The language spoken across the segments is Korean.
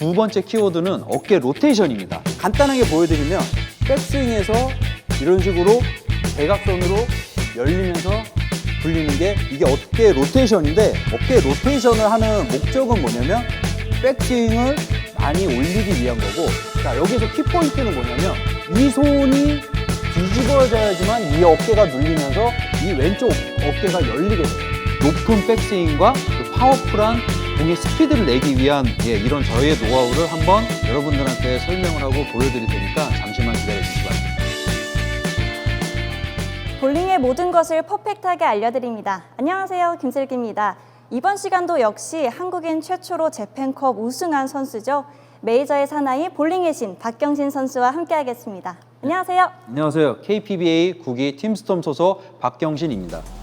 두 번째 키워드는 어깨 로테이션입니다. 간단하게 보여드리면 백스윙에서 이런 식으로 대각선으로 열리면서 굴리는 게 이게 어깨 로테이션인데 어깨 로테이션을 하는 목적은 뭐냐면 백스윙을 많이 올리기 위한 거고 자 여기서 키포인트는 뭐냐면 이 손이 뒤집어져야지만 이 어깨가 눌리면서 이 왼쪽 어깨가 열리게 돼요. 높은 백스윙과 그 파워풀한 공의 스피드를 내기 위한 예, 이런 저희의 노하우를 한번 여러분들한테 설명을 하고 보여드릴 테니까 잠시만 기다려 주시기 바랍니다. 볼링의 모든 것을 퍼펙트하게 알려드립니다. 안녕하세요. 김슬기입니다. 이번 시간도 역시 한국인 최초로 재팬컵 우승한 선수죠. 메이저의 사나이 볼링의 신 박경신 선수와 함께하겠습니다. 안녕하세요. 안녕하세요. KPBA 국기 팀스톰 소속 박경신입니다.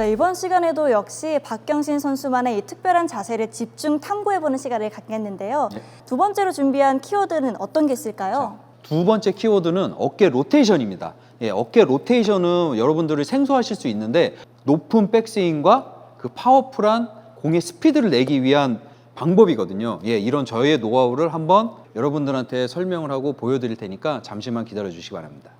네, 이번 시간에도 역시 박경신 선수만의 이 특별한 자세를 집중 탐구해보는 시간을 갖겠는데요. 네. 두 번째로 준비한 키워드는 어떤 게 있을까요? 두 번째 키워드는 어깨 로테이션입니다. 예, 어깨 로테이션은 여러분들이 생소하실 수 있는데 높은 백스윙과 그 파워풀한 공의 스피드를 내기 위한 방법이거든요. 예, 이런 저희의 노하우를 한번 여러분들한테 설명을 하고 보여드릴 테니까 잠시만 기다려 주시기 바랍니다.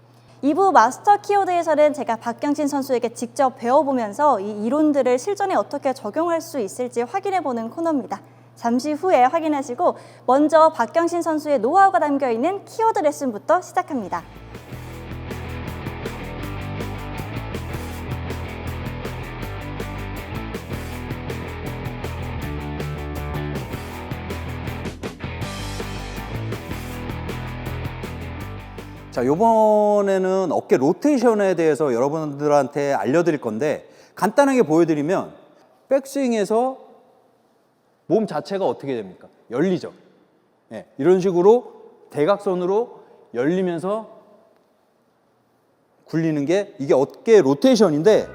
2부 마스터 키워드에서는 제가 박경신 선수에게 직접 배워보면서 이 이론들을 실전에 어떻게 적용할 수 있을지 확인해보는 코너입니다. 잠시 후에 확인하시고 먼저 박경신 선수의 노하우가 담겨 있는 키워드 레슨부터 시작합니다. 자, 요번에는 어깨 로테이션에 대해서 여러분들한테 알려드릴 건데 간단하게 보여드리면 백스윙에서 몸 자체가 어떻게 됩니까? 열리죠. 예, 이런 식으로 대각선으로 열리면서 굴리는 게 이게 어깨 로테이션인데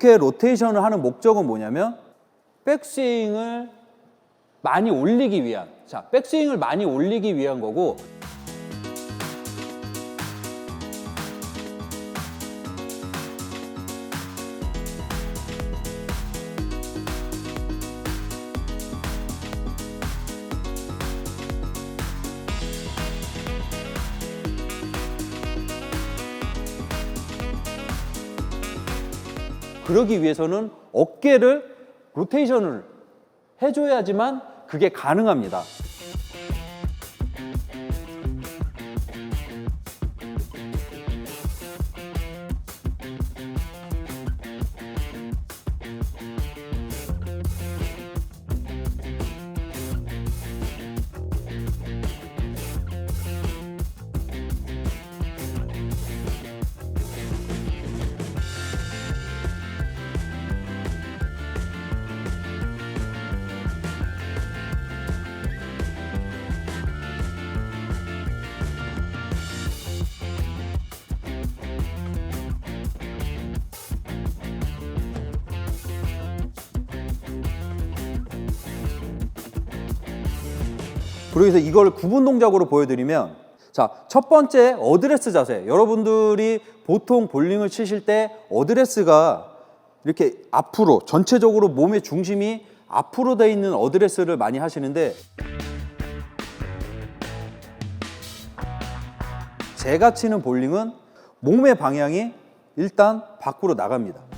어깨 로테이션을 하는 목적은 뭐냐면 백스윙을 많이 올리기 위한 자 백스윙을 많이 올리기 위한 거고 그러기 위해서는 어깨를 로테이션을 해줘야지만 그게 가능합니다. 그래서 이걸 구분 동작으로 보여드리면 자, 첫 번째 어드레스 자세. 여러분들이 보통 볼링을 치실 때 어드레스가 이렇게 앞으로 전체적으로 몸의 중심이 앞으로 돼 있는 어드레스를 많이 하시는데 제가 치는 볼링은 몸의 방향이 일단 밖으로 나갑니다.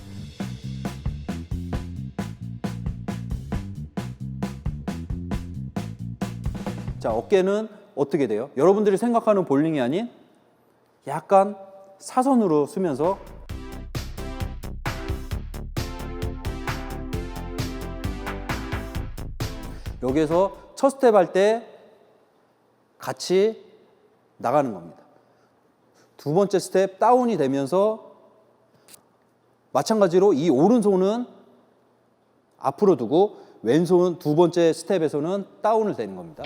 자, 어깨는 어떻게 돼요? 여러분들이 생각하는 볼링이 아닌 약간 사선으로 쓰면서 여기에서 첫 스텝 할 때 같이 나가는 겁니다. 두 번째 스텝 다운이 되면서 마찬가지로 이 오른손은 앞으로 두고 왼손 두 번째 스텝에서는 다운을 되는 겁니다.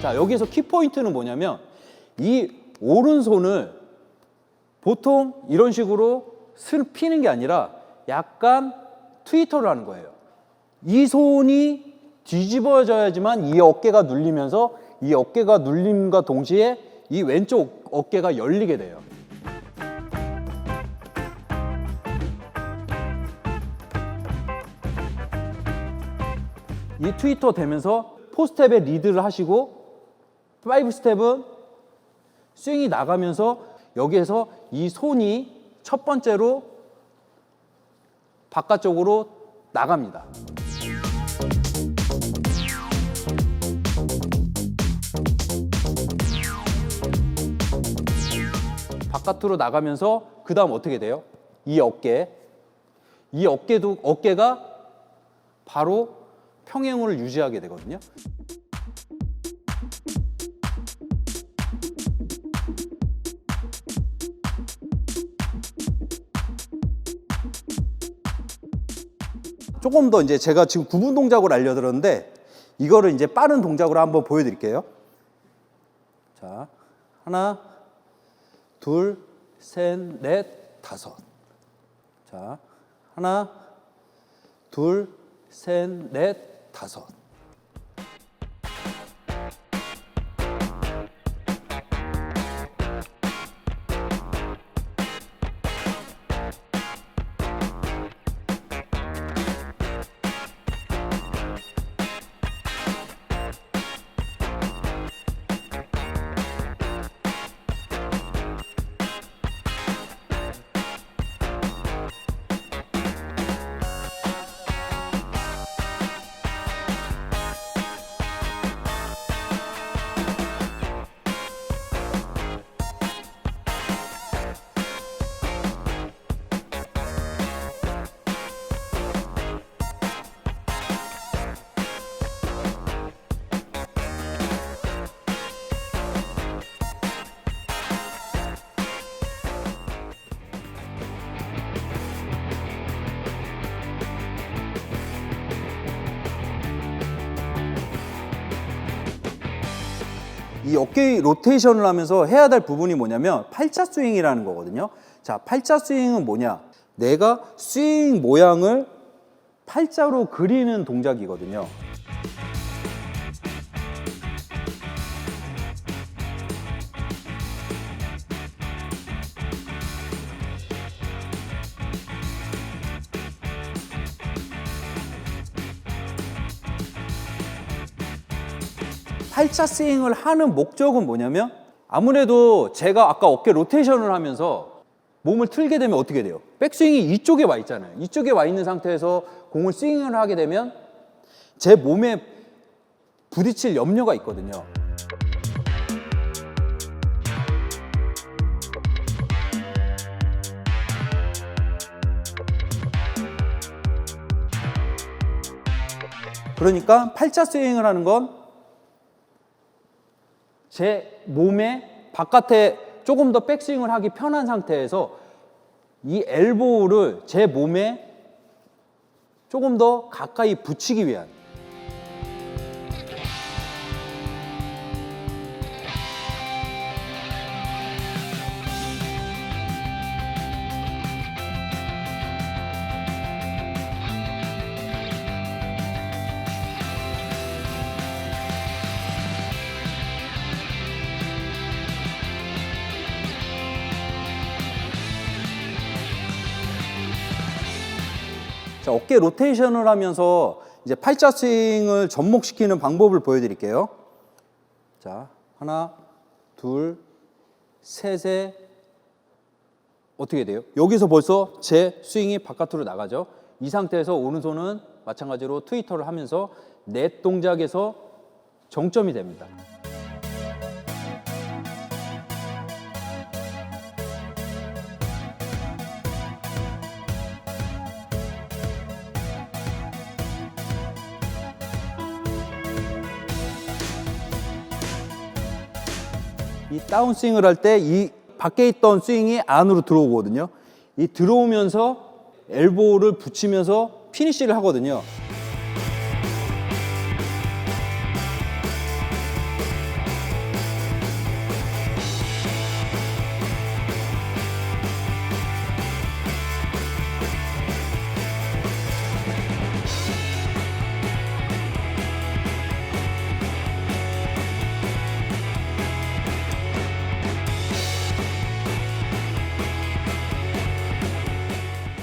자, 여기서 키포인트는 뭐냐면 이 오른손을 보통 이런 식으로 슬 피는 게 아니라 약간 트위터를 하는 거예요. 이 손이 뒤집어져야지만 이 어깨가 눌리면서 이 어깨가 눌림과 동시에 이 왼쪽 어깨가 열리게 돼요. 이 트위터 되면서 포스텝에 리드를 하시고 파이브 스텝은 스윙이 나가면서 여기에서 이 손이 첫 번째로 바깥쪽으로 나갑니다. 바깥으로 나가면서 그 다음 어떻게 돼요? 이 어깨, 이 어깨도 어깨가 바로 평행을 유지하게 되거든요. 조금 더 이제 제가 지금 구분 동작을 알려드렸는데 이거를 이제 빠른 동작으로 한번 보여드릴게요. 자, 하나, 둘, 셋, 넷, 다섯. 자, 하나, 둘, 셋, 넷, 다섯. 어깨 로테이션을 하면서 해야 될 부분이 뭐냐면 팔자 스윙이라는 거거든요. 자, 팔자 스윙은 뭐냐? 내가 스윙 모양을 팔자로 그리는 동작이거든요. 팔자 스윙을 하는 목적은 뭐냐면 아무래도 제가 아까 어깨 로테이션을 하면서 몸을 틀게 되면 어떻게 돼요? 백스윙이 이쪽에 와 있잖아요. 이쪽에 와 있는 상태에서 공을 스윙을 하게 되면 제 몸에 부딪힐 염려가 있거든요. 그러니까 팔자 스윙을 하는 건 제 몸에 바깥에 조금 더 백스윙을 하기 편한 상태에서 이 엘보우를 제 몸에 조금 더 가까이 붙이기 위한 어깨 로테이션을 하면서 이제 팔자 스윙을 접목시키는 방법을 보여드릴게요. 자, 하나, 둘, 셋에 어떻게 돼요? 여기서 벌써 제 스윙이 바깥으로 나가죠. 이 상태에서 오른손은 마찬가지로 트위터를 하면서 넷 동작에서 정점이 됩니다. 이 다운 스윙을 할 때 이 밖에 있던 스윙이 안으로 들어오거든요. 이 들어오면서 엘보를 붙이면서 피니쉬를 하거든요.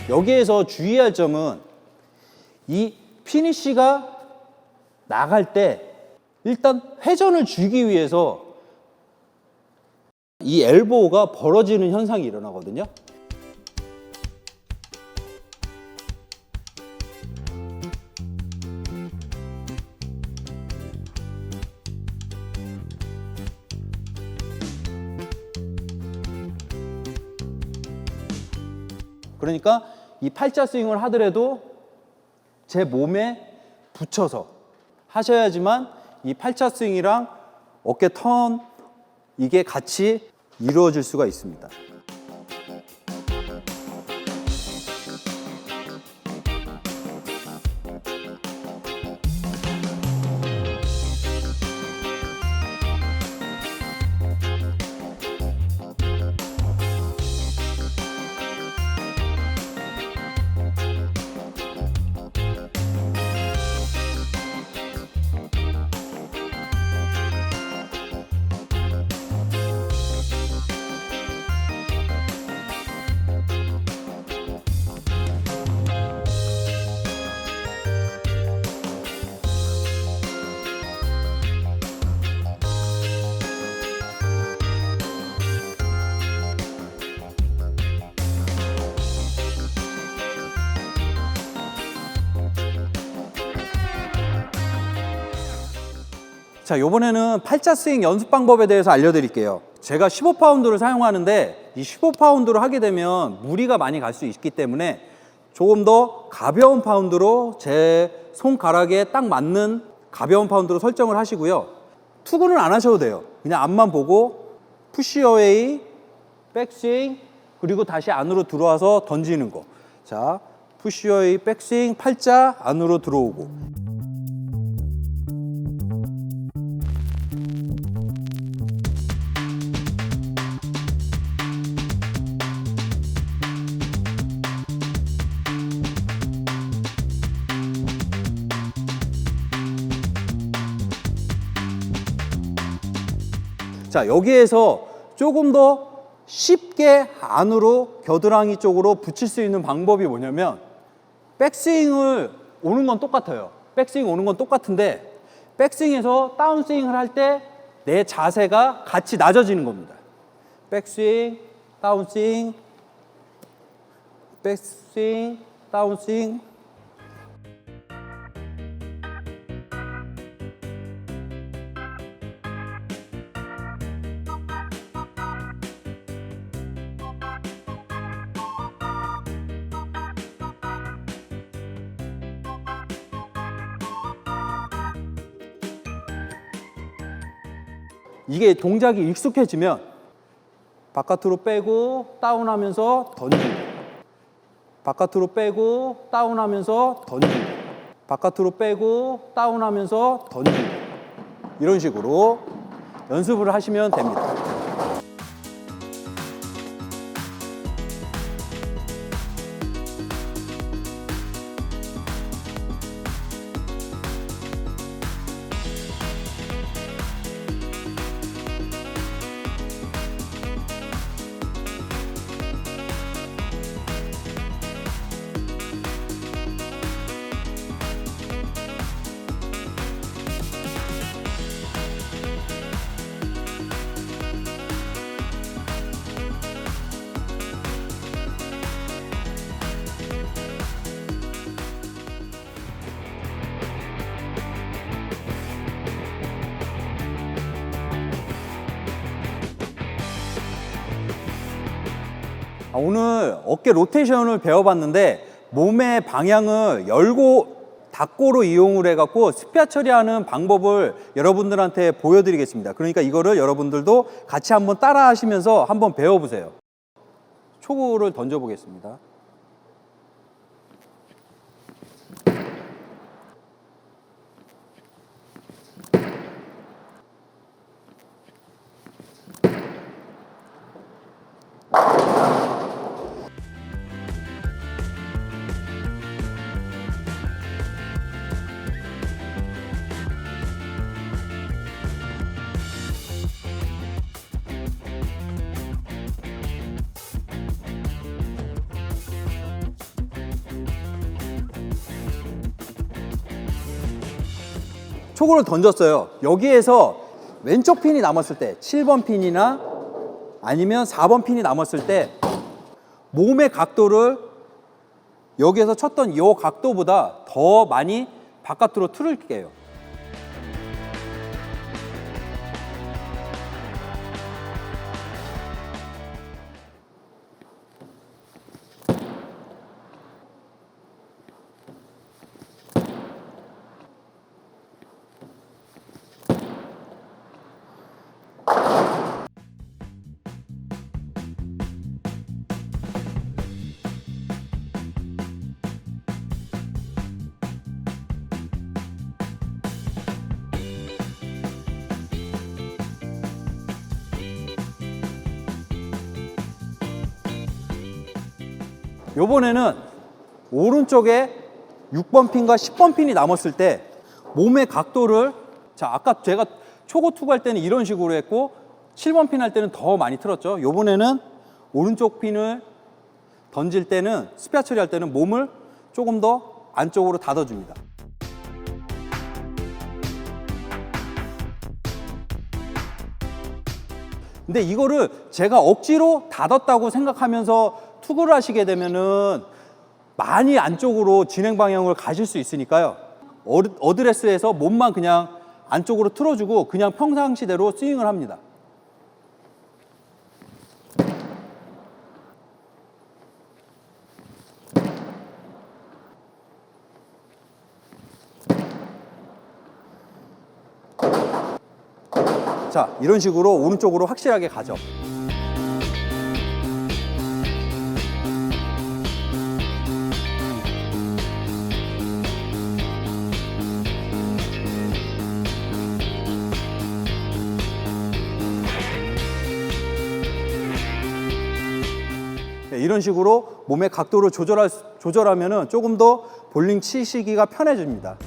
여기에서 주의할 점은 이 피니쉬가 나갈 때 일단 회전을 주기 위해서 이 엘보가 벌어지는 현상이 일어나거든요. 그러니까 이 팔자 스윙을 하더라도 제 몸에 붙여서 하셔야지만 이 팔자 스윙이랑 어깨 턴 이게 같이 이루어질 수가 있습니다. 자, 이번에는 팔자 스윙 연습 방법에 대해서 알려드릴게요. 제가 15파운드를 사용하는데 이 15파운드를 하게 되면 무리가 많이 갈 수 있기 때문에 조금 더 가벼운 파운드로 제 손가락에 딱 맞는 가벼운 파운드로 설정을 하시고요. 투구는 안 하셔도 돼요. 그냥 앞만 보고 푸시 어웨이, 백스윙, 그리고 다시 안으로 들어와서 던지는 거. 자, 푸시 어웨이, 백스윙, 팔자 안으로 들어오고. 자, 여기에서 조금 더 쉽게 안으로 겨드랑이 쪽으로 붙일 수 있는 방법이 뭐냐면 백스윙을 오는 건 똑같아요. 백스윙 오는 건 똑같은데 백스윙에서 다운스윙을 할 때 내 자세가 같이 낮아지는 겁니다. 백스윙, 다운스윙, 백스윙, 다운스윙. 이게 동작이 익숙해지면 바깥으로 빼고 다운하면서 던지고 바깥으로 빼고 다운하면서 던지고 바깥으로 빼고 다운하면서 던지고 이런 식으로 연습을 하시면 됩니다. 오늘 어깨 로테이션을 배워봤는데 몸의 방향을 열고 닫고로 이용을 해갖고 스피아 처리하는 방법을 여러분들한테 보여드리겠습니다. 그러니까 이거를 여러분들도 같이 한번 따라 하시면서 한번 배워보세요. 초구를 던져보겠습니다. 초구를 던졌어요. 여기에서 왼쪽 핀이 남았을 때 7번 핀이나 아니면 4번 핀이 남았을 때 몸의 각도를 여기에서 쳤던 이 각도보다 더 많이 바깥으로 틀을게요. 요번에는 오른쪽에 6번 핀과 10번 핀이 남았을 때 몸의 각도를 자 아까 제가 초고 투구 할 때는 이런 식으로 했고 7번 핀 할 때는 더 많이 틀었죠. 요번에는 오른쪽 핀을 던질 때는 스페어 처리할 때는 몸을 조금 더 안쪽으로 닫아줍니다. 근데 이거를 제가 억지로 닫았다고 생각하면서 투구를 하시게 되면은 많이 안쪽으로 진행 방향을 가실 수 있으니까요. 어드- 어드레스에서 몸만 그냥 안쪽으로 틀어주고 그냥 평상시대로 스윙을 합니다. 자, 이런 식으로 오른쪽으로 확실하게 가죠. 이런 식으로 몸의 각도를 조절할, 수- 조절하면은 조금 더 볼링 치시기가 편해집니다.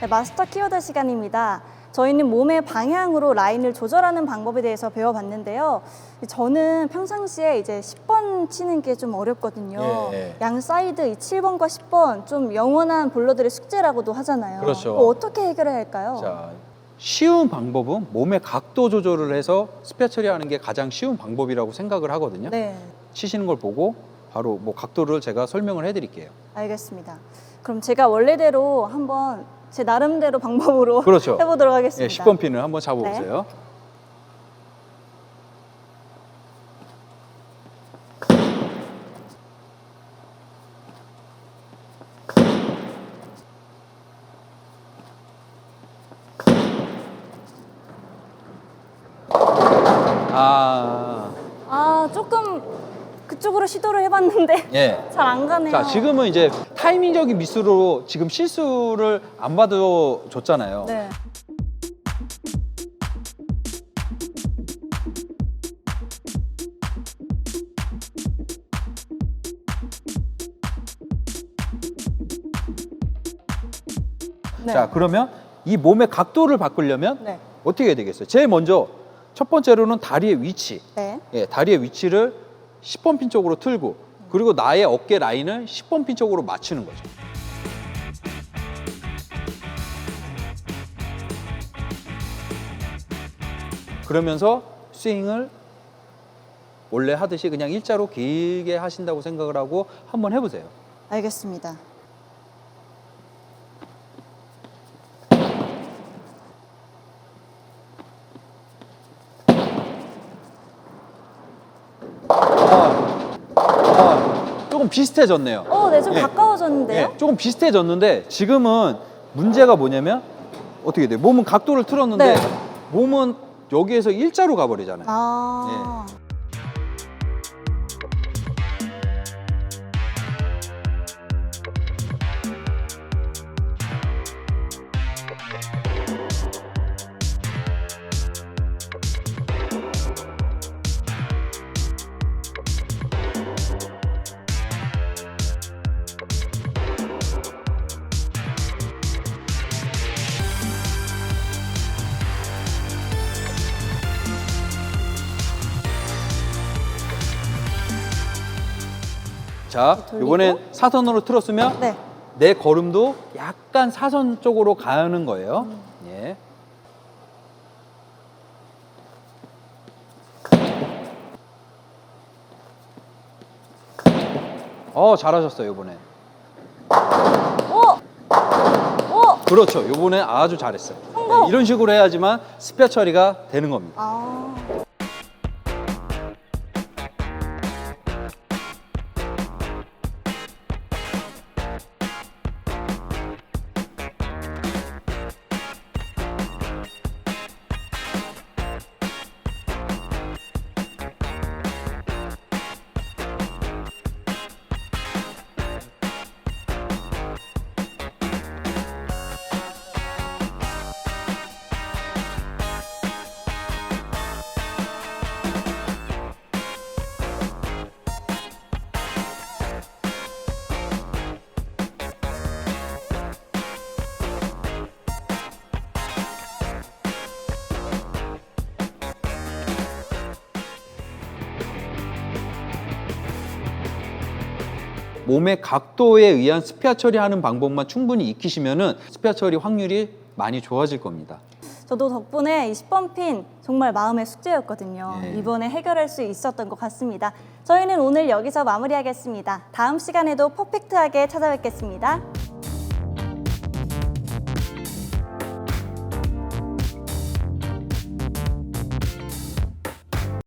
네, 마스터 키워드 시간입니다. 저희는 몸의 방향으로 라인을 조절하는 방법에 대해서 배워봤는데요. 저는 평상시에 이제 10번 치는 게 좀 어렵거든요. 예, 예. 양 사이드 이 7번과 10번 좀 영원한 볼러들의 숙제라고도 하잖아요. 그렇죠. 그거 어떻게 해결해야 할까요? 자, 쉬운 방법은 몸의 각도 조절을 해서 스페어 처리하는 게 가장 쉬운 방법이라고 생각을 하거든요. 네, 치시는 걸 보고 바로 뭐 각도를 제가 설명을 해드릴게요. 알겠습니다. 그럼 제가 원래대로 한번 제 나름대로 방법으로 그렇죠. 해보도록 예, 하겠습니다. 10번 핀을 한번 잡아보세요. 아, 아, 조금 그쪽으로 시도를 해봤는데 예. 잘 안 가네요. 자, 지금은 이제 타이밍적인 미스로 지금 실수를 안 받아줬잖아요. 네. 네. 자, 그러면 이 몸의 각도를 바꾸려면 네. 어떻게 해야 되겠어요? 제일 먼저 첫 번째로는 다리의 위치. 네. 예, 다리의 위치를 10번 핀 쪽으로 틀고 그리고 나의 어깨 라인을 10번 핀 쪽으로 맞추는 거죠. 그러면서 스윙을 원래 하듯이 그냥 일자로 길게 하신다고 생각을 하고 한번 해보세요. 알겠습니다. 아, 조금 비슷해졌네요. 어, 네, 좀 예. 가까워졌는데요? 예, 조금 비슷해졌는데 지금은 문제가 뭐냐면 어떻게 돼요? 몸은 각도를 틀었는데 네. 몸은 여기에서 일자로 가버리잖아요. 아. 예. 자, 돌리고. 이번엔 사선으로 틀었으면 네. 내 걸음도 약간 사선 쪽으로 가는 거예요. 음. 예. 어, 잘하셨어요, 이번에. 오! 오! 그렇죠. 이번에 아주 잘했어요. 성공! 네, 이런 식으로 해야지만 스페어 처리가 되는 겁니다. 아. 몸의 각도에 의한 스페어 처리하는 방법만 충분히 익히시면은 스페어 처리 확률이 많이 좋아질 겁니다. 저도 덕분에 이 10번 핀 정말 마음의 숙제였거든요. 예. 이번에 해결할 수 있었던 것 같습니다. 저희는 오늘 여기서 마무리하겠습니다. 다음 시간에도 퍼펙트하게 찾아뵙겠습니다.